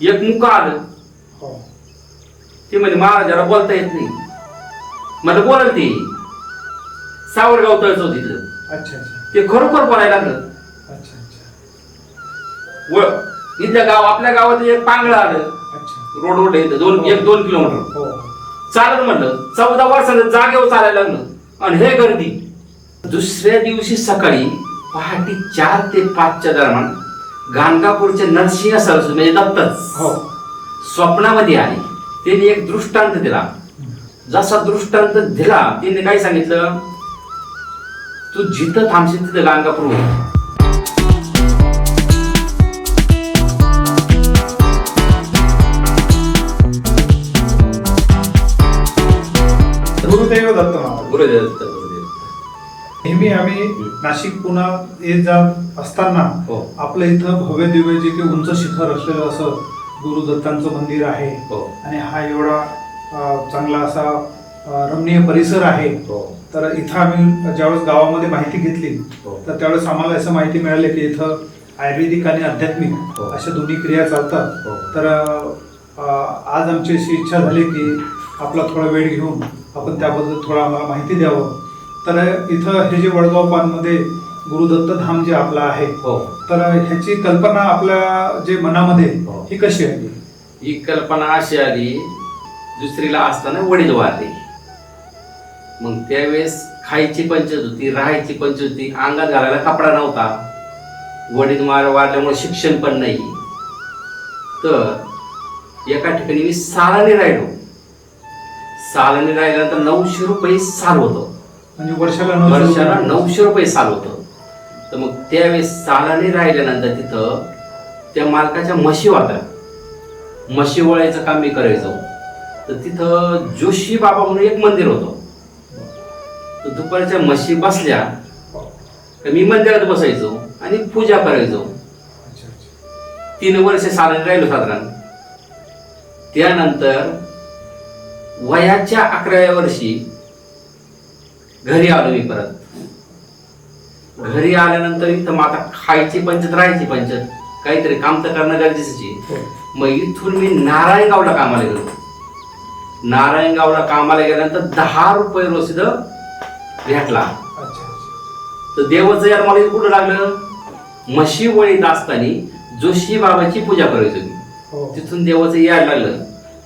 एक मुका आलं हो. ते म्हणजे महाराजाला बोलता येत नाही. मला बोलाल ते. सावरगाव तळच होती तिथं. अच्छा अच्छा. ते खरोखर बोलायला लागलं. अच्छा अच्छा. व इथल्या गाव आपल्या गावात एक पांगळं आलं. अच्छा. रोड रोड इथं. दोन एक दोन किलोमीटर. हो. चालत म्हणलं. चौदा वर्षानं जागेवर चालायला लागलं. आणि हे गर्दी. दुसऱ्या दिवशी सकाळी पहाटे चार ते पाचच्या दरम्यान गाणगापूरचे नरसिंह सरस्वती म्हणजे दत्तच. हो. स्वप्नामध्ये आले. त्यांनी एक दृष्टांत दिला. जसा दृष्टांत दिला त्यांनी काय सांगितलं? तू जिथं थांबशील तिथं गाणगापूर होईल. गुरुदेव दत्त, गुरुदेव दत्त. नेहमी आम्ही नाशिक पुन्हा येत जात असताना हो. आपलं इथं भव्य दिव्य जे काही उंच शिखर असलेलं असं गुरुदत्तांचं मंदिर आहे. हो. आणि हा एवढा अं, चांगला असा रमणीय परिसर आहे. हो. तर इथं आम्ही ज्यावेळेस गावामध्ये माहिती घेतली हो. तर त्यावेळेस आम्हाला असं माहिती मिळाली की इथं आयुर्वेदिक आणि आध्यात्मिक हो. अशा दोन्ही क्रिया चालतात. हो. तर अं, आज आमची अशी इच्छा झाली की आपला थोडा वेळ घेऊन आपण त्याबद्दल थोडं आम्हाला माहिती द्यावं. तर इथं हे जे वडगाव पानमध्ये गुरुदत्त धाम जे आपलं आहे हो. तर ह्याची कल्पना आपल्या जे मनामध्ये हो. ही कशी आहे? ही कल्पना अशी आली दुसरीला असताना वडील वारले. मग त्यावेळेस खायची पंचत होती राहायची पंचत होती अंगात घालायला कपडा नव्हता. वडील मार वारल्यामुळे शिक्षण पण नाही. तर एका ठिकाणी मी सालाने राहिलो. सालाने राहिल्यानंतर नऊशे रुपये साल होतं. म्हणजे वर्षाला नऊशे वर्षाला रुपये. नऊशे रुपये साल होतं. तर मग त्यावेळेस सालाने राहिल्यानंतर तिथं त्या मालकाच्या म्हशी होत्या म्हशी वळायचं काम मी करायचो. तर तिथं जोशी बाबा म्हणून एक मंदिर होतं. तर दुपारच्या म्हशी बसल्या तर मी मंदिरात बसायचो आणि पूजा करायचो. अच्छा, अच्छा. तीन वर्ष सालाने राहिलो साधारण. त्यानंतर वयाच्या अकराव्या वर्षी घरी आलो मी परत घरी आल्यानंतर इथं मग आता खायची पंचत राहायची पंचत काहीतरी काम तर करणं हो. मग इथून मी नारायणगावला कामाला गेलो नारायणगावला कामाला गेल्यानंतर दहा रुपये तिथं भेटला. तर देवाचं यार मला कुठं लागलं म्हशी वळीत असताना जोशी बाबाची पूजा करायचो मी हो. तिथून देवाचं याड लागलं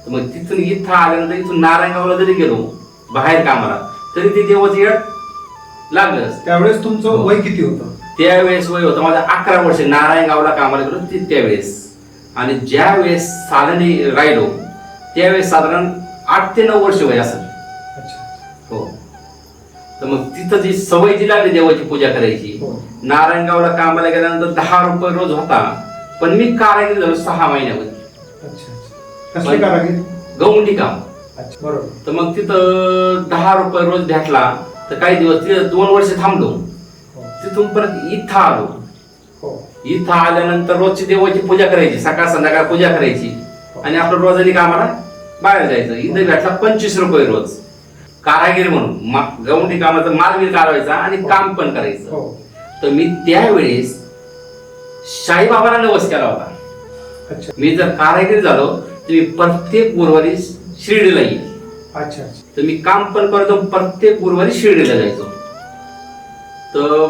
तर मग तिथून इथं आल्यानंतर इथून नारायणगावला जरी गेलो बाहेर कामाला तरी ते देवाचं याड लागलंच त्यावेळेस तुमचं हो. वय किती होतं? त्यावेळेस वय होतं. माझं अकरा वर्ष नारायणगावला कामाला गेलो ती त्यावेळेस. आणि ज्या वेळेस सालाने राहिलो त्यावेळेस साधारण आठ ते नऊ वर्ष वय असेल. हो. तर मग तिथं जी सवय जी लागली देवाची पूजा करायची हो. नारायणगावला कामाला गेल्यानंतर दहा रुपये रोज होता पण मी कारागीर झालो सहा महिन्यामध्ये. गौंडी काम. बरोबर. तर मग तिथं दहा रुपये रोज भेटला तर काही दिवस तिथं दोन वर्ष थांबलो. हो. तिथून परत इथं आलो. हो. इथं आल्यानंतर रोजची देवाची पूजा करायची सकाळ संध्याकाळ पूजा करायची. आणि आपलं रोजानी कामाला बाहेर जायचं. इथं भेटला पंचवीस रुपये रोज. कारागीर म्हणून. गवंडी कामाचा माल बिल काढवायचा आणि काम पण करायचं. हो. तर मी त्यावेळेस शाईबाबाला नवस केला होता. अच्छा. मी जर कारागीर झालो तर मी प्रत्येक गुरुवारी शिर्डीला येईल अच्छा तर मी काम पण करतो प्रत्येक गुरुवारी शिर्डीला जायचो. तर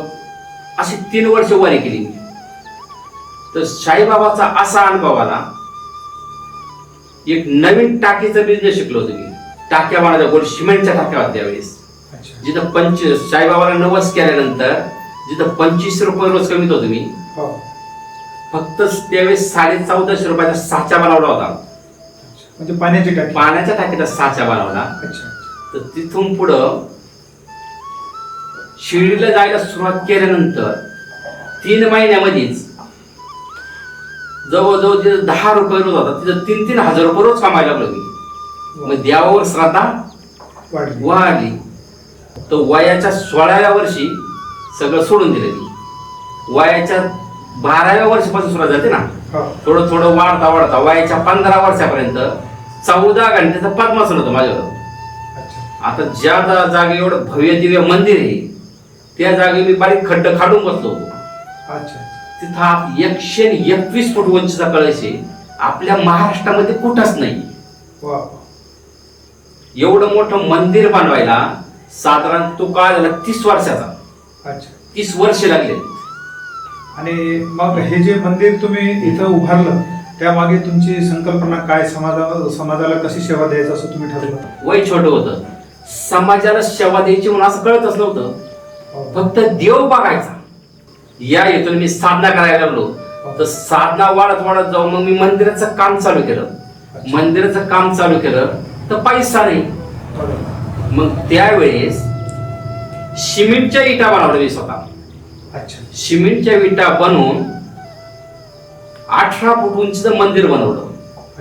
अशी तीन वर्ष वारी केली मी. तर साईबाबाचा असा अनुभव आला एक नवीन टाकीचा बिझनेस शिकलो होतो मी. टाक्या बनवायच्या गोल सिमेंटच्या टाक्या होत्या त्यावेळेस. जिथं पंच साईबाबाला नवस केल्यानंतर जिथं पंचवीस रुपये रोज कमीत होतो मी. हो. फक्त त्यावेळेस साडे चौदाशे रुपयाचा साचा बनवला होता. म्हणजे पाण्याची टाकी. पाण्याच्या टाकीचा साचा बनवला. अच्छा. तर तिथून पुढं शिर्डीला जायला सुरुवात केल्यानंतर तीन महिन्यामध्येच जवळजवळ तिथं दहा रुपये रोज होता. तिथं तीन तीन हजार रुपये रोज कमायला लागलो मी मग देवावर श्रद्धा वाढली. तर वयाच्या सोळाव्या वर्षी सगळं सोडून दिलं मी. वयाच्या बाराव्या वर्षापासून सुरुवात झाली ना. हो. थोडं थोडं वाढता वाढता वयाच्या पंधरा वर्षापर्यंत चौदा घंट्याचं पद्मासन होतं माझ्यावर. आता ज्या जागी एवढं भव्य दिव्य मंदिर आहे त्या जागी मी बारीक खड्ड खाडून बसलो तिथं एकशे एकवीस फूट उंचीचा कळश आहे. आपल्या महाराष्ट्रामध्ये कुठंच नाही. एवढं मोठं मंदिर बनवायला साधारण तो काळ झाला तीस वर्षाचा. अच्छा. तीस वर्ष लागले. आणि मग हे जे मंदिर तुम्ही इथं उभारलं त्यामागे तुमची संकल्पना काय? समाजा समाजाला कशी सेवा द्यायचं असं तुम्ही ठरवलं? वय छोट होतं. समाजाला सेवा द्यायची म्हणून असं कळतच नव्हतं. फक्त देव बघायचा. या येथून मी साधना करायला लागलो. तर साधना वाढत वाढत जाऊन मग मी मंदिराचं काम चालू केलं. मंदिराचं काम चालू केलं तर पैसा नाही. मग त्यावेळेस सिमेंटच्या इटा बनवल्या मी स्वतः. अच्छा. सिमेंटच्या विटा बनवून अठरा फूट उंचीचं मंदिर बनवलं.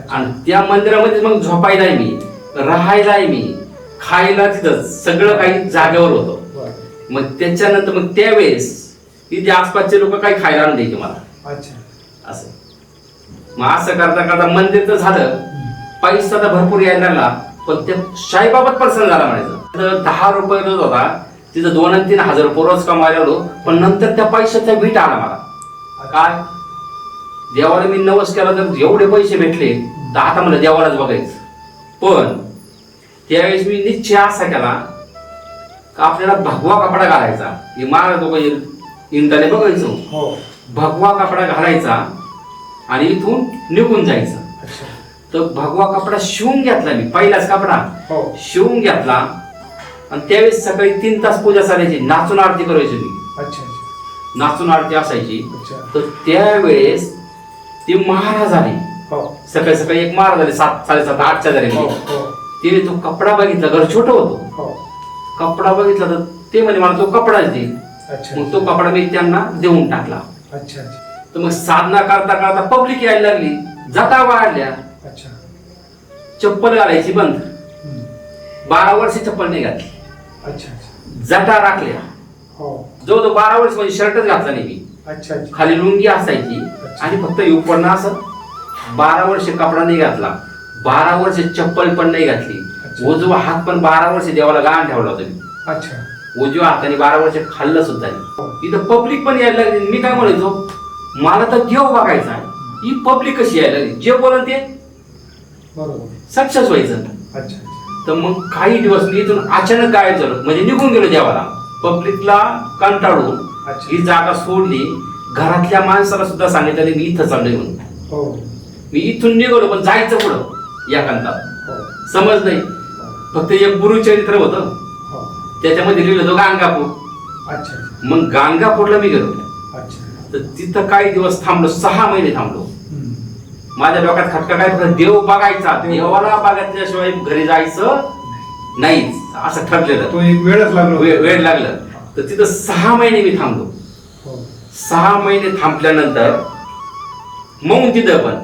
आणि त्या मंदिरामध्ये मग झोपायलाय मी राहायलाय मी खायला तिथं सगळं काही जागेवर होतं. मग त्याच्यानंतर मग त्यावेळेस तिथे आसपासचे लोक काही खायला आणून द्यायचे मला. अच्छा. असं. मग असं करता करता मंदिर तर झालं. पैसा तर भरपूर यायला लागला. पण त्या शाहीबाबत प्रसन्न झाला म्हणायचं. दहा रुपये रोज होता. तिथं दोन आणि तीन हजार रुपये रोज कमायला लागलो पण नंतर त्या पैशाचा वीट आला मला. काय? देवाला मी नवस केला तर एवढे पैसे भेटले तर आता मला देवालाच बघायचं. पण त्यावेळेस मी निश्चय असा केला का आपल्याला भगवा कपडा घालायचा. हे महाराज लोक इंटाने बघायचो. हो. भगवा कपडा घालायचा आणि इथून निघून जायचं. तर भगवा कपडा शिवून घेतला मी पहिलाच कपडा. हो. शिवून घेतला. आणि त्यावेळेस सकाळी तीन तास पूजा चालायची नाचून आरती करायची मी. नाचून आरती असायची. तर त्यावेळेस ते महाराज आले. हो. सकाळी सकाळी एक महाराज आले सात साडेसात आठच्या हो दरम्यान. हो तिने तो कपडा बघितला घर छोटं होतं. हो. कपडा बघितला तर ते म्हणे मला तो कपडाच दे. अच्छा मग तो कपडा मी त्यांना देऊन टाकला. तर मग साधना करता करता पब्लिक यायला लागली. जटा वाढल्या. अच्छा. चप्पल घालायची बंद. बारा वर्ष चप्पल नाही घातली. जटा राखल्या. हो. जवळजवळ बारा वर्ष म्हणजे शर्टच घातला नाही मी. अच्छा खाली लुंगी असायची. आणि फक्त उपरणं असं. बारा वर्ष कपडा नाही घातला. बारा वर्ष चप्पल पण नाही घातली. उजवा हात पण बारा वर्ष देवाला गाण ठेवला होता मी. अच्छा. उजव्या हाताने बारा वर्ष खाल्लं सुद्धा नाही. इथं पब्लिक पण यायला लागली. मी काय म्हणायचो? मला तर देव बघायचा आहे. ही पब्लिक कशी यायला लागली? जे बोलन ते सक्सेस व्हायचं. तर मग काही दिवस मी इथून अचानक गायब झालो. म्हणजे निघून गेलो देवाला. पब्लिकला कंटाळून. ही जागा सोडली घरातल्या माणसाला सुद्धा सांगितलं मी इथं चाललोय म्हणून. हो. मी इथून निघालो पण जायचं पुढं या कंतात हो. समज नाही. फक्त एक गुरुचरित्र होतं. हो. त्याच्यामध्ये लिहिलं होतं गाणगापूर अच्छा. मग गाणगापूरला मी गेलो. तर तिथं काही दिवस थांबलो सहा महिने थांबलो. माझ्या डोक्यात खटका काय फक्त देव बघायचा. देव. देवाला बघायच्याशिवाय घरी जायचं नाहीच. असं ठरलेलं. तो एक वेळच लागलो वेळ लागलं. तर तिथं सहा महिने मी थांबलो. हो. सहा महिने थांबल्यानंतर मौन तिथं पण.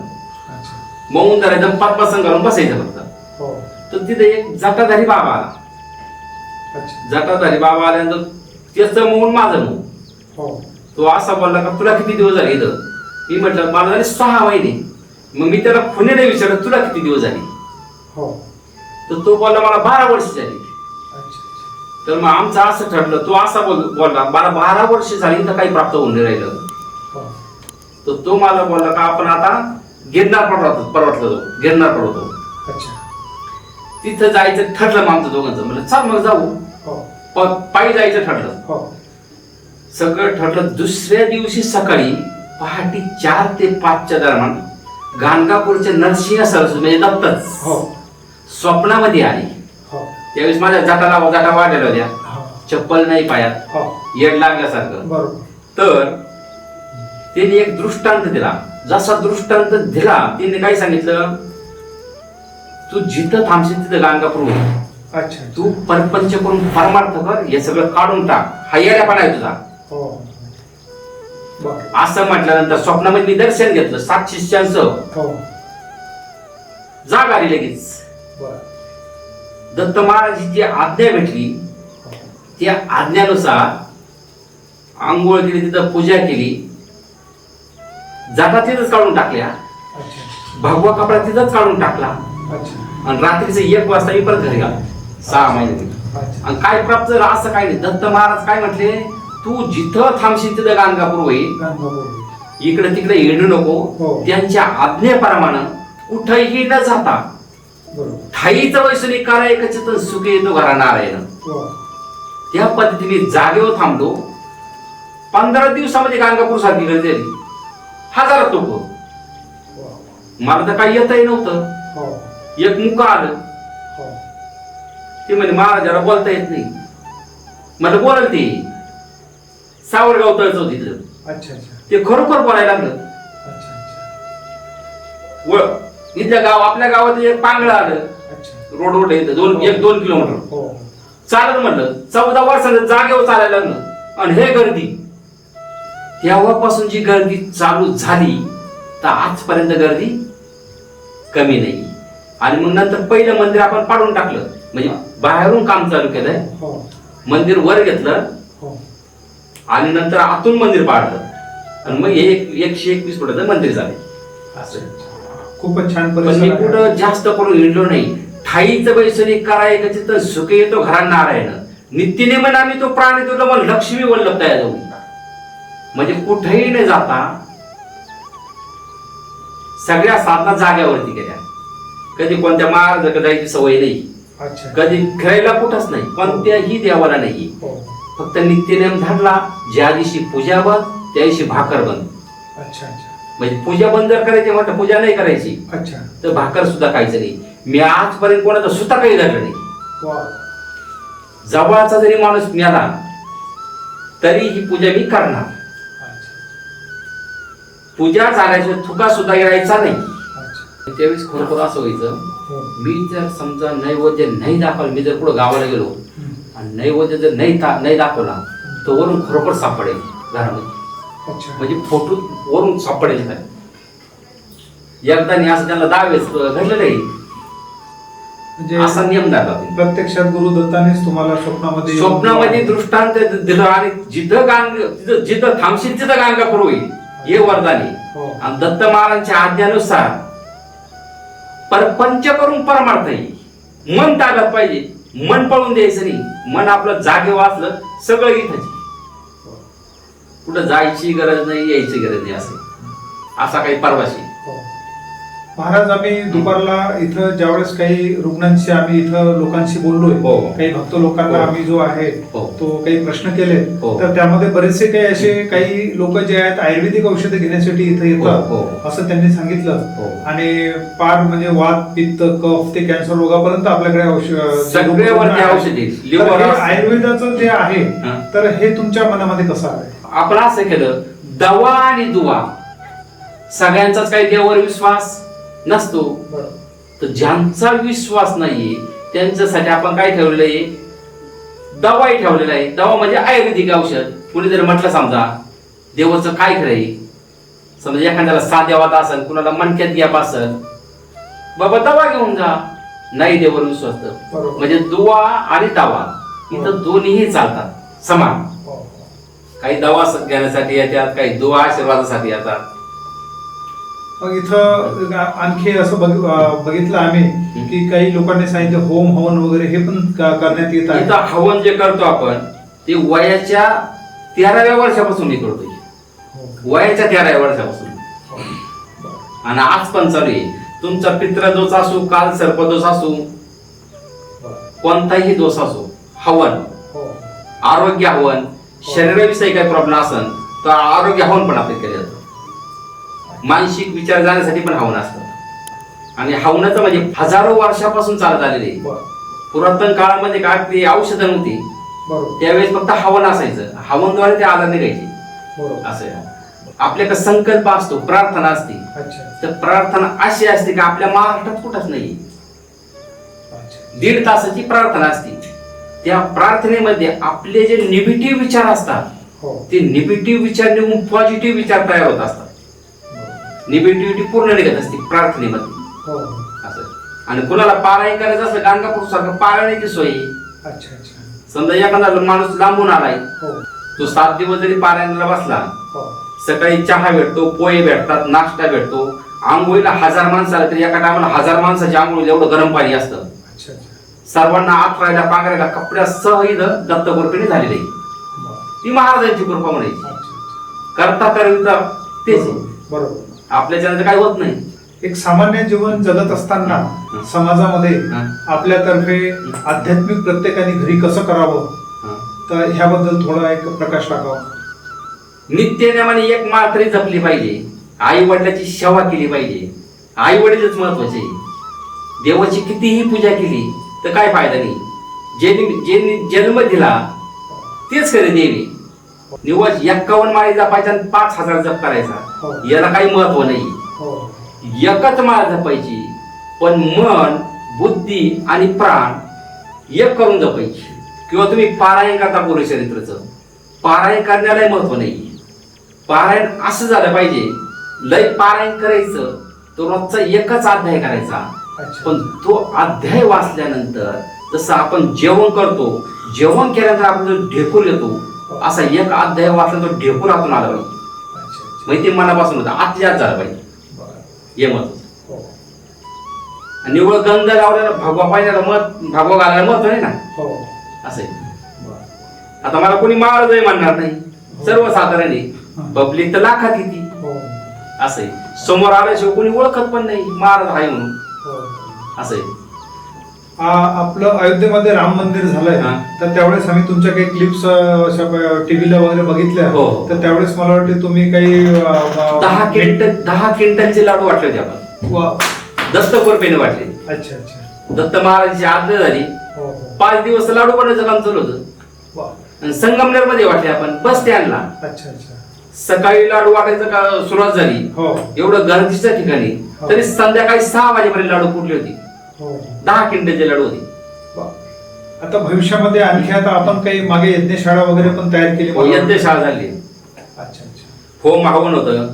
अच्छा. मौन धरायचं पाच पाच घालून बसायचं फक्त. हो. तर तिथे एक जटाधारी बाबा आला. जटाधारी बाबा आल्यानंतर त्याचं मौन माझं मौन. हो. तो असा बोलला का तुला किती दिवस झाले इथं? मी म्हटलं मला झाले सहा महिने. मग मी त्याला खुनेने विचारलं तुला किती दिवस झाले? हो. तर तो बोलला मला बारा वर्ष झाली. तर मग आमचं असं ठरलं तो असा बोल बोलला मला बारा वर्ष झाली तर काही प्राप्त होऊन नाही राहिलं. हो. तर तो मला बोलला का आपण आता गिरनार पर्वत पर्वतला जाऊ गिरनार पर्वत अच्छा. तिथं जायचं ठरलं मग आमचं दोघांचं. म्हणलं चल मग जाऊ. हो. पायी जायचं ठरलं. हो. सगळं ठरलं दुसऱ्या दिवशी सकाळी पहाटे चार ते पाचच्या दरम्यान गाणगापूरचे नरसिंह सरस्वती म्हणजे दत्तच हो. स्वप्नामध्ये आली. त्यावेळेस माझ्या जटाला जटा वाढलेल्या होत्या. चप्पल नाही पायात. हो. येड लागल्यासारखं. बरोबर. तर त्यांनी एक दृष्टांत दिला. जसा दृष्टांत दिला त्यांनी काय सांगितलं? तू जिथं थांबशील तिथं गाणगापूर होईल. अच्छा तू परपंच करून परमार्थ कर हे सगळं काढून टाक. हा येड्यापणा आहे तुझा. हो. असं म्हटल्यानंतर स्वप्नामध्ये मी दर्शन घेतलं. सात शिष्यांचं हो. जाग आली लगेच. दत्त महाराजांची जी आज्ञा भेटली हो. त्या आज्ञानुसार आंघोळ केली तिथं पूजा केली. जाता तिथंच काढून टाकल्या. भगवा कपडा तिथंच काढून टाकला. आणि रात्रीचं एक वाजता मी परत घरी गेलो सहा महिने आणि काय प्राप्त झालं असं काय नाही. दत्त महाराज काय म्हटले तू जिथं थांबशील तिथं गाणगापूर होईल. इकडे तिकडे येणू हो. नको त्यांच्या आज्ञेप्रमाणे कुठेही न जाता ठाईच वैसनिक करा एकच चितन सुखे येतो घरा नारायण. वा त्या पद्धतीने जागेवर थांबलो. पंधरा दिवसामध्ये गाणगापूर सारखी गर्दी आली हजार लोक वा. मला तर काही येतही नव्हतं. हो. एक मुका आलं. हो. ते म्हणे महाराजाला बोलता येत नाही. मला बोलाल ते. सावरगाव तळचं तिथलं. अच्छा ते खरोखर बोलायला लागलं. इथल्या गाव आपल्या गावात एक पांगळं आलं. रोड रोड येतं दोन एक दोन किलोमीटर. हो. चालत म्हणलं चौदा वर्षाचं जागेवर चालायला लागलं. आणि हे गर्दी तेव्हापासून जी गर्दी चालू झाली तर आजपर्यंत गर्दी कमी नाही. आणि मग नंतर पहिलं मंदिर आपण पाडून टाकलं. म्हणजे बाहेरून काम चालू केलंय. हो. मंदिर वर घेतलं. हो. आणि नंतर आतून मंदिर पाडलं. आणि मग एक एकशे एकवीस फुटाचं मंदिर झाले. खूपच छान पण मी. कुठं जास्त करून हिंडलो नाही. ठाईचं वैसनिक करायचं चित्त सुख येतो घरा नारायण. नित्यनेमन आम्ही तो प्राणी तो मग लक्ष्मी वल्लभ तयार जाऊ म्हणजे कुठेही न जाता सगळ्या साधना जाग्यावरती केल्या कधी कोणत्या महाराज जायची सवय नाही. कधी खेळायला कुठंच नाही. कोणत्याही देवाला नाही. हो. फक्त नित्यनेम धरला. ज्या दिवशी पूजा बंद त्या दिवशी भाकर अच्छा अच्छा. म्हणजे पूजा बंद जर करायची म्हटलं पूजा नाही करायची अच्छा. तर भाकर सुद्धा खायचं नाही. मी आजपर्यंत कोणाचा सुद्धा काही धरलं नाही. जवळचा जरी माणूस मिळाला तरी ही पूजा मी करणार. पूजा झाल्याशिवाय थुका सुद्धा यायचा नाही. त्यावेळेस खरोखर असं व्हायचं हो. मी जर समजा नैवेद्य नाही दाखवलं मी जर पुढे गावाला गेलो. आणि नैवेद्य जर नाही नाही दाखवला तर वरून खरोखर सापडेल. घरामध्ये. म्हणजे फोटो वरून सापडेल एकदा असं त्यांना दहावेच घडलेलं आहे. म्हणजे असा नियम तुम्ही. प्रत्यक्षात गुरु दत्तानेच तुम्हाला स्वप्नामध्ये स्वप्नामध्ये दृष्टांत दिलं आणि जिथं गांग जिथं जिथं थांबशील तिथं गाणगापूर होईल. हे वरदान हो. आणि दत्त महाराजांच्या आज्ञानुसार परपंच करून परमार्थ येईल मन ताब्यात पाहिजे. मन पळून द्यायचं नाही. मन आपलं जागे वाचलं सगळं इथंच कुठं जायची गरज नाही यायची गरज नाही असं असा काही परवाशी हो. महाराज आम्ही दुपारला इथं ज्यावेळेस काही रुग्णांशी आम्ही इथं लोकांशी बोललोय हो. काही भक्त लोकांना हो. आम्ही जो आहे हो. तो काही प्रश्न केले हो. तर त्यामध्ये बरेचसे काही असे काही लोक जे आहेत आयुर्वेदिक औषधे घेण्यासाठी इथं येतात हो. असं त्यांनी सांगितलं. आणि पार म्हणजे वात पित्त कफ ते कॅन्सर रोगापर्यंत आपल्याकडे औषध सगळ्यावरती औषधी तर लिव्हर आयुर्वेदाचं जे आहे हा. तर हे तुमच्या मनामध्ये कसं आहे आपण असं केलं दवा आणि दुवा. सगळ्यांचाच काही देवावर विश्वास नसतो. तर ज्यांचा विश्वास नाहीये त्यांच्यासाठी आपण काय ठेवलेलं आहे? दवाही ठेवलेला आहे. दवा म्हणजे आयुर्वेदिक औषध. कुणी जर म्हटलं समजा देवाचं काय खरं आहे? समजा एखाद्याला साध्यावात असेल कुणाला मणक्यात गॅप असेल बाबा दवा घेऊन जा. नाही देवावर विश्वास. म्हणजे दुवा आणि दवा इथं दोन्हीही चालतात. समान. काही दवा घेण्यासाठी येतात काही दुवा आशीर्वादासाठी येतात मग इथं आणखी असं बघितलं आम्ही की काही लोकांनी सांगितलं होम हवन वगैरे हे पण क- करण्यात येत आहे इथं हवन जे करतो आपण ते वयाच्या तेराव्या वर्षापासून हे करतोय हो. वयाच्या तेराव्या वर्षापासून. आणि आज पण चालू आहे तुमचा पित्रदोष असो काल सर्पदोष असो. कोणताही दोष असो हवन हो. आरोग्य हवन शरीराविषयी काही प्रॉब्लेम असेल तर आरोग्य हवन पण आपले केले जातं. मानसिक विचार जाण्यासाठी पण हवन असतं आणि हवनाचं म्हणजे हजारो वर्षापासून चालत आलेले. पुरातन काळामध्ये काय ते औषधं नव्हती. त्यावेळेस फक्त हवन असायचं. हवनद्वारे ते आजार निघायचे. असं. आपल्याकडे संकल्प असतो प्रार्थना असते. तर प्रार्थना अशी असते की आपल्या महाराष्ट्रात कुठंच नाही. दीड तासाची प्रार्थना असते. त्या प्रार्थनेमध्ये आपले जे निगेटिव्ह विचार असतात हो. ते निगेटिव्ह विचार निघून पॉझिटिव्ह विचार तयार होत असतात. निगेटिव्हिटी पूर्ण निघत असते प्रार्थनेमध्ये. हो. असं. आणि कुणाला पारायण करायचं असलं गाणगापूर सारखं पारायणाची सोय. समजा एखादा माणूस लांबून आलाय हो. तो सात दिवस जरी पारायणाला बसला हो. सकाळी चहा भेटतो पोहे भेटतात नाश्ता भेटतो आंघोळीला हजार माणसं आले तरी एका टायमाला हजार माणसाची आंघोळीला एवढं गरम पाणी असतं. सर्वांना आत राहायला पांघरायला कपड्यासह इथं दत्त कृपेने झालेली. ती महाराजांची कृपा म्हणायची अच्छा करता करता तेच. बरोबर आपल्या ज्यानं काही होत नाही एक सामान्य जीवन जगत असताना. समाजामध्ये. आपल्यातर्फे आध्यात्मिक प्रत्येकाने घरी कसं करावं. तर ह्याबद्दल थोडा एक प्रकाश टाकावा नित्यनेमाने एक माळ तरी जपली पाहिजे आई वडिलाची सेवा केली पाहिजे आई वडीलच महत्त्वाचे देवाची कितीही पूजा केली तर काय फायदा नाही. ज्यांनी ज्यांनी जन्म दिला तेच खरे देवी निवड एक्कावन्न माळी जपायचा आणि पाच हजार जप हो. करायचा याला काही महत्त्व नाही. हो. एकच माळ जपायची पण मन बुद्धी आणि प्राण एक करून जपायची. किंवा तुम्ही पारायण करता पुरुष चरित्रचं. पारायण करण्यालाही महत्त्व नाही. पारायण असं झालं पाहिजे लय पारायण करायचं तो रोजचा एकच अध्याय करायचा. पण तो अध्याय वाचल्यानंतर जसं आपण जेवण करतो जेवण केल्यानंतर आपण जो ढेकूर येतो असा एक अध्याय वाचला तो ढेकूर आतून आला पाहिजे. म्हणजे ते मनापासून होतं आत्यात झालं पाहिजे. हे महत्त्व हो. आणि निवळ गंध लावलेला भगवा पाहिजे मत भगवा घालायला महत्त्व नाही ना? हो. असं आहे. आता मला कोणी जाई म्हणणार नाही. सर्वसाधारण पब्लिक तर लाखात येते. हो. असं आहे. समोर आल्याशिवाय कोणी ओळखत पण नाही. महाराज आहे म्हणून. हो असं आहे. आ, आपलं अयोध्येमध्ये राम मंदिर झालंय. हा. तर त्यावेळेस आम्ही तुमच्या काही क्लिप्स टीव्हीला वगैरे बघितल्या. हो. तर त्यावेळेस मला वाटते तुम्ही काही अ, अ, दहा क्विंटल दहा क्विंटलचे लाडू वाटले होते आपण वा. दत्त कोरपेने वाटले. अच्छा अच्छा. दत्त महाराजांची आज्ञा झाली. हो हो. पाच दिवस लाडू बनायचं काम चालू होतं. वा. आणि संगमनेरमध्ये वाटले आपण बस स्टँडला. अच्छा अच्छा. सकाळी लाडू वाटायचं का सुरुवात झाली. हो. एवढं गर्दीच्या ठिकाणी. हो. तरी संध्याकाळी सहा वाजेपर्यंत लाडू फुटली होती. दहा क्विंटलचे लाडू होते. आता भविष्यामध्ये आणखी आता आपण काही मागे यज्ञशाळा वगैरे पण तयार केली वाटतं. यज्ञशाळा झाली अच्छा अच्छा होम हवन होतं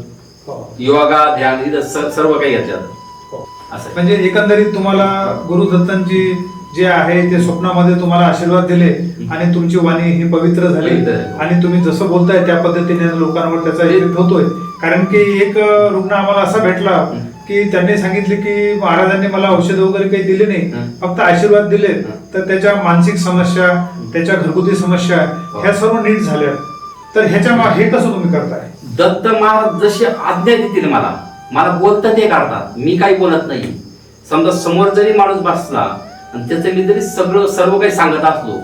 हो योगा ध्यान इथं स- सर्व काही. हो. असं म्हणजे एकंदरीत तुम्हाला गुरुदत्तांची जे आहे ते स्वप्नामध्ये तुम्हाला आशीर्वाद दिले आणि तुमची वाणी ही पवित्र झाली पवित्र झाली. आणि तुम्ही जसं बोलताय त्या पद्धतीने लोकांवर त्याचा इफेक्ट होतोय कारण की एक अं, रुग्ण आम्हाला असा भेटला हं. की त्यांनी सांगितले की महाराजांनी मला औषध वगैरे काही दिले नाही. फक्त आशीर्वाद दिले. तर त्याच्या मानसिक समस्या त्याच्या घरगुती समस्या. ह्या सर्व नीट झाल्या तर ह्याच्या हे कसं तुम्ही करताय दत्त महाराज जशी आज्ञा देतील मला मला बोलता ते काढतात मी काही बोलत नाही समजा समोर जरी माणूस बसला आणि त्याचं मी जरी सगळं सर्व काही सांगत असलो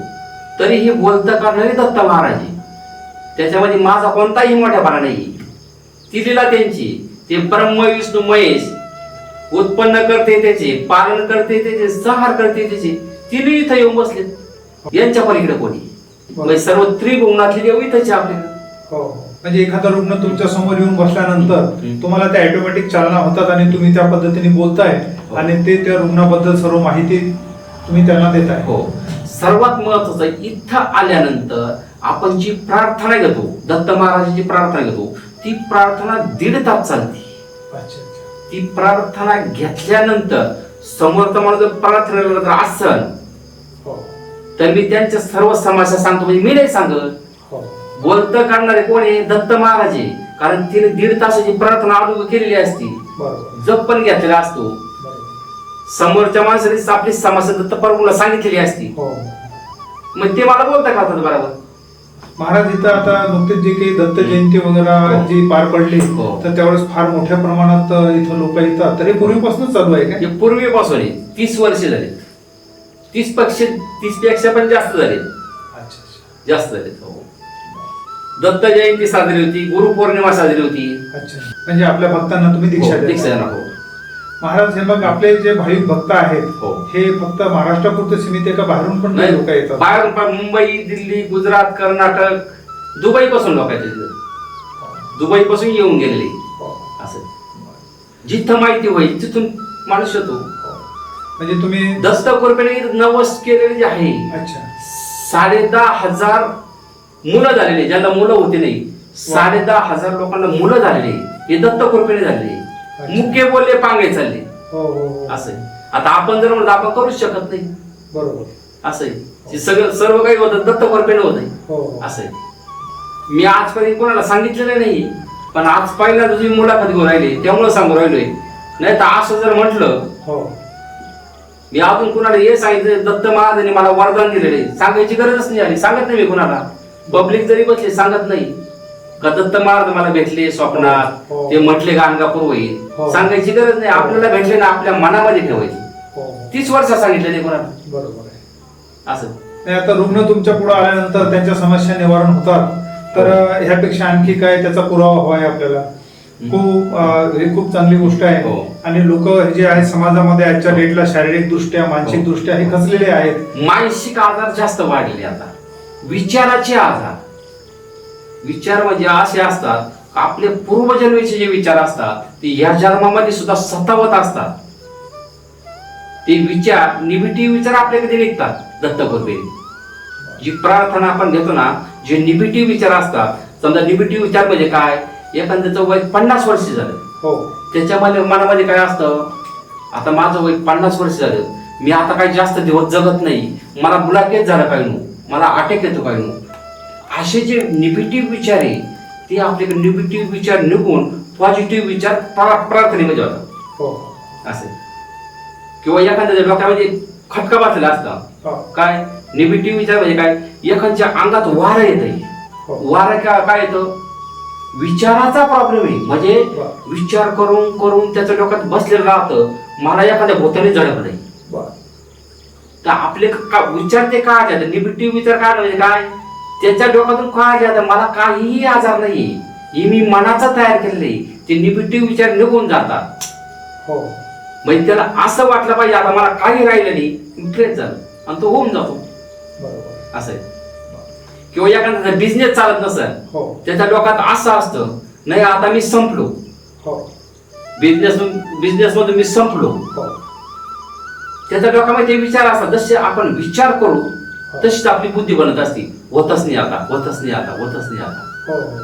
तरी हे बोलता करणारे दत्त महाराज. त्याच्यामध्ये माझा कोणताही मोठ्यापणा नाही ती लीला त्यांची ते ब्रह्म विष्णू महेश उत्पन्न करते त्याचे पालन करते त्याचे संहार करते त्याचे. तिन्ही इथं येऊन बसलेत यांच्या पलीकडे कोणी? म्हणजे सर्व त्रिभुवनातले देव इथंच आहे आपल्याकडे हो. म्हणजे एखादा रुग्ण तुमच्यासमोर येऊन बसल्यानंतर. तुम्हाला त्या ऑटोमॅटिक चालना होतात आणि तुम्ही त्या पद्धतीने बोलताय हो. आणि ते त्या रुग्णाबद्दल सर्व माहिती तुम्ही त्यांना देताय. हो. सर्वात महत्वाचं इथं आल्यानंतर आपण जी प्रार्थना घेतो दत्त महाराजांची प्रार्थना घेतो ती प्रार्थना दीड तास चालते. ती प्रार्थना घेतल्यानंतर समर्थ माणूस जर प्रार्थना करत असल हो. तर मी त्यांच्या सर्व समस्या सांगतो. म्हणजे मी नाही सांगत. हो. बोलत करणारे कोण आहे? दत्त महाराज आहे. कारण तिने दीड तासाची प्रार्थना अगोदर केलेली असती. जप पण घेतलेला असतो. समोरच्या माणसाने आपली समस्या दत्त प्रभूला सांगितलेली असती. हो. मग ते मला बोलता करतात बरोबर. महाराज इथं आता नुकतीच जी काही दत्त जयंती वगैरे हो. जी पार पडली हो. तर त्यावेळेस फार मोठ्या प्रमाणात इथं लोक येतात. तर हे पूर्वीपासूनच चालू आहे का? पूर्वीपासून आहे. तीस वर्ष झाले. तीस पक्ष तीसपेक्षा पण जास्त झाले. जास्त झाले हो. दत्त जयंती साजरी होती गुरुपौर्णिमा साजरी होती. अच्छा. म्हणजे आपल्या भक्तांना तुम्ही दीक्षा. दीक्षा हो. महाराज हे मग आपले जे भाविक भक्त आहेत हो. हे फक्त महाराष्ट्रापुरते सीमित आहे का बाहेरून पण काही लोक येतात बाहेरून पण मुंबई दिल्ली गुजरात कर्नाटक दुबई पासून लोक तिथं. दुबई पासून येऊन गेलेले हो. असं जिथं माहिती होईल तिथून माणूस येतो म्हणजे तुम्ही दत्त कृपेने नवस केलेले जे आहे अच्छा साडे दहा हजार मुलं झालेले ज्यांना मुलं होते नाही साडे दहा हजार लोकांना मुलं झालेली हे दत्त कृपेने झालेली मुके बोलले पांगे चालले. हो हो हो. असं आहे. आता आपण जर म्हणतो आपण करूच शकत नाही. बरोबर. असं आहे. सगळं सर्व काही होतं दत्त कृपेने होत हो हो. असं आहे. मी आजपर्यंत कोणाला सांगितलेलं नाही पण आज पहिला तुझी मुलाखत घेऊन राहिली त्यामुळे सांगू राहिलोय. नाही तर असं जर म्हटलं हो. मी अजून कुणाला हे सांगितलं दत्त महाराजांनी मला वरदान दिलेले सांगायची गरजच नाही आली. सांगत नाही मी कुणाला. पब्लिक जरी बसली सांगत नाही. का दत्त महाराज मला भेटले स्वप्नात. हो. ते म्हटले गाणगापूर होईल. हो. सांगायची गरज नाही. आपल्याला भेटले ना आपल्या मनामध्ये ठेवायची हो तीस वर्ष सांगितलं नाही कोणाला. बरोबर आहे. असं. नाही आता रुग्ण तुमच्यापुढे आल्यानंतर त्यांच्या समस्या निवारण होतात. तर अं, ह्यापेक्षा आणखी काय त्याचा पुरावा हवा आहे आपल्याला? खूप अं, ही खूप चांगली गोष्ट आहे. हो. आणि लोक हे जे आहे समाजामध्ये आजच्या डेटला शारीरिक दृष्ट्या मानसिक दृष्ट्या हे खचलेले आहेत. मानसिक आजार जास्त वाढले आता. विचाराचे आजार. विचार म्हणजे असे असतात आपले पूर्वजन्मीचे जे विचार असतात ते या जन्मामध्ये सुद्धा सतावत असतात. ते विचार निगेटिव्ह विचार आपल्याकडे निघतात दत्तपूर्वी जी प्रार्थना आपण घेतो ना जे निगेटिव्ह विचार असतात समजा निगेटिव्ह विचार म्हणजे काय? एखाद्याचं वय पन्नास वर्ष झालं. हो. त्याच्यामध्ये मनामध्ये काय असतं? आता माझं वय पन्नास वर्ष झालं. मी आता काही जास्त दिवस जगत नाही. मला मुलाखत झालं काय नु मला अटॅक येतो काय नु असे जे निगेटिव्ह विचार आहे ते आपल्याकडे निगेटिव्ह विचार निघून पॉझिटिव्ह विचार प्रा- प्रार्थनेमध्ये होतात. हो. असे. किंवा एखाद्या डोक्यामध्ये खटका बसलेला असता हो. काय? निगेटिव्ह विचार म्हणजे काय? एखाद्या अंगात वारं येत हो. वारं का काय येतं? विचाराचा प्रॉब्लेम आहे. म्हणजे. विचार करून करून त्याच्या डोक्यात बसलेलं राहतं. मला एखाद्या भोताने झडपलंय बर. तर आपले का विचार ते काय? निगेटिव्ह विचार काय? म्हणजे काय? त्याच्या डोक्यातून काय जातं मला काहीही आजार नाही हे मी मनाचा तयार केलेलं आहे. ते निगेटिव्ह विचार निघून जातात. हो. म्हणजे त्याला असं वाटलं पाहिजे आता मला काही राहिलं नाही फ्रेश झालं. आणि तो होऊन जातो. बरोबर. असं आहे. किंवा एखाद्याचा बिझनेस चालत नसेल हो. त्याच्या डोक्यात असं असतं नाही आता मी संपलो. हो. बिझनेस बिझनेस मधून मी संपलो. हो. त्याच्या डोक्यामध्ये विचार असतात जसे आपण विचार करू तशीच आपली बुद्धी बनत असती. होतच नाही आता होतच नाही आता होतच नाही आता. हो हो.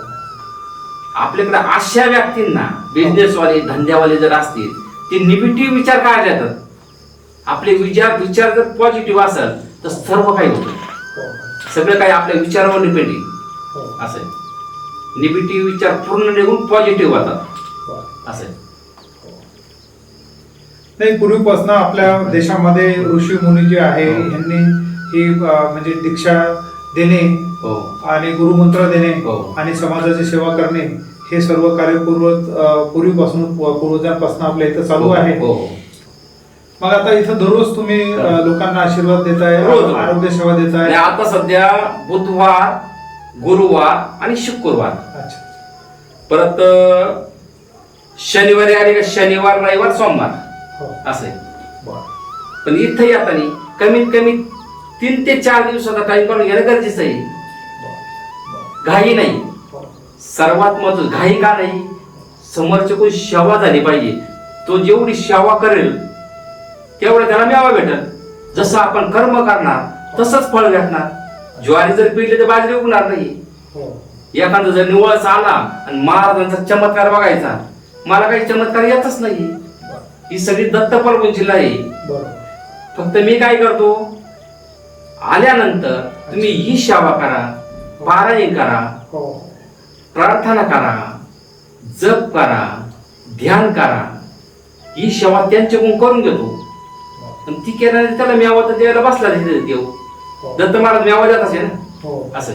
आपल्याकडे अशा व्यक्तींना बिझनेसवाले धंद्यावाले जर असतील ते निगेटिव्ह विचार काय देतात आपले विचार विचार जर पॉझिटिव्ह असेल तर सर्व काही होतं. हो. सगळं काही आपल्या विचारावर डिपेंड असं आहे. निगेटिव्ह विचार पूर्ण निघून पॉझिटिव्ह होतात. बर. असं आहे. नाही पूर्वीपासून आपल्या देशामध्ये ऋषी मुनी जे आहे यांनी ही म्हणजे दीक्षा देणे हो. आणि गुरुमंत्र देणे हो. आणि समाजाची सेवा करणे हे सर्व कार्य पूर्व पूर्वीपासून पूर्वजांपासून आपल्या इथं चालू आहे. हो. हो मग आता इथं दररोज तुम्ही लोकांना आशीर्वाद देताय. आरोग्य सेवा आणि देताय आता सध्या बुधवार गुरुवार आणि शुक्रवार. परत शनिवारी आले का शनिवार रविवार सोमवार. हो. असं पण इथं येताना कमीत कमी तीन ते चार दिवसाचा टाइम काढून घेणं गरजेचं आहे. घाई नाही. सर्वात महत्त्व घाई का नाही? समोरची कोण सेवा झाली पाहिजे. तो जेवढी सेवा करेल तेवढं त्याला मेवा भेटेल. जसं आपण कर्म करणार तसंच फळ भेटणार. ज्वारी जर पिळली तर बाजरी उगणार नाही. हो एखादा जर निवळचा आला आणि महाराजांचा चमत्कार बघायचा मला काही चमत्कार येतच नाही. ही सगळी दत्त जिल्हा आहे. फक्त मी काय करतो? आल्यानंतर तुम्ही ही सेवा करा पारायण करा हो. प्रार्थना करा जप करा ध्यान करा. ही सेवा त्यांच्याकडून करून घेतो. आणि ती केल्याने त्याला मेवा तर द्यायला बसला तिथे देव. हो. दत्त महाराज मेवा देत असेल ना? हो. असं.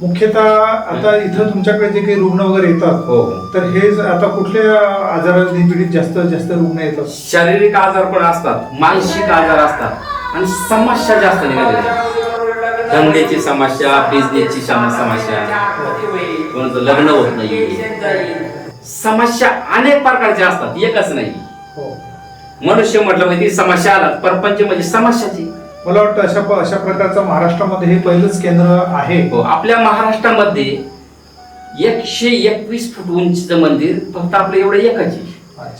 मुख्यतः आता इथं तुमच्याकडे जे काही रुग्ण वगैरे येतात हो. तर हे आता कुठल्या आजाराने पीडित जास्त जास्त रुग्ण येतात? शारीरिक आजार पण असतात मानसिक आजार असतात. आणि समस्या जास्त निघालेल्या आहेत. धंद्याची समस्या बिझनेसची सम- समस्या. कोणाचं लग्न होत नाही. समस्या अनेक प्रकारच्या असतात. एकच नाही. हो. मनुष्य म्हटलं म्हणजे समस्या आला. परपंच म्हणजे समस्याची. मला वाटतं अशा अशा प्रकारचं महाराष्ट्रामध्ये हे पहिलंच केंद्र आहे. हो आपल्या महाराष्ट्रामध्ये एकशे एकवीस फूट उंचीचं मंदिर फक्त आपलं एवढं एकच आहे.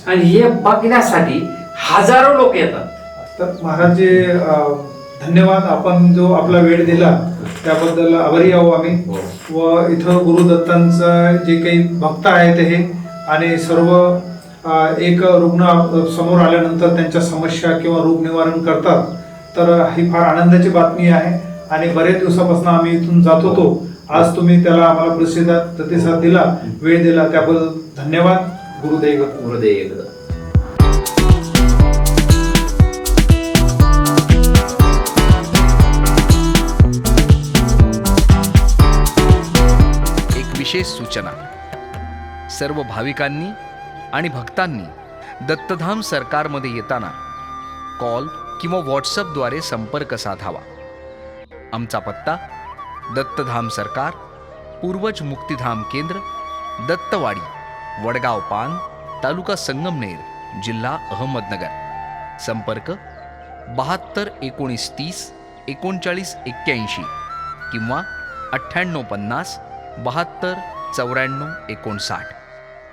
आणि हे बघण्यासाठी हजारो लोक येतात. तर महाराज जे धन्यवाद. आपण जो आपला वेळ दिला त्याबद्दल आभारी आहो आम्ही. व इथं गुरुदत्तांचं जे काही भक्त आहेत हे आणि सर्व एक रुग्ण समोर आल्यानंतर त्यांच्या समस्या किंवा रोग निवारण करतात तर ही फार आनंदाची बातमी आहे. आणि बरेच दिवसापासून आम्ही इथून जात होतो. आज तुम्ही त्याला आम्हाला प्रतिसाद प्रतिसाद दिला वेळ दिला त्याबद्दल धन्यवाद. गुरुदैव हृदय विशेष सूचना. सर्व भाविकांनी आणि भक्तांनी दत्तधाम सरकारमध्ये येताना कॉल किंवा व्हॉट्सअपद्वारे संपर्क साधावा. आमचा पत्ता दत्तधाम सरकार पूर्वज मुक्तिधाम केंद्र दत्तवाडी वडगाव पान तालुका संगमनेर जिल्हा अहमदनगर. संपर्क बहात्तर एकोणीस तीस एकोणचाळीस एक्क्याऐंशी किंवा अठ्ठ्याण्णव पन्नास बहात्तर चौऱ्याण्णव एकोणसाठ.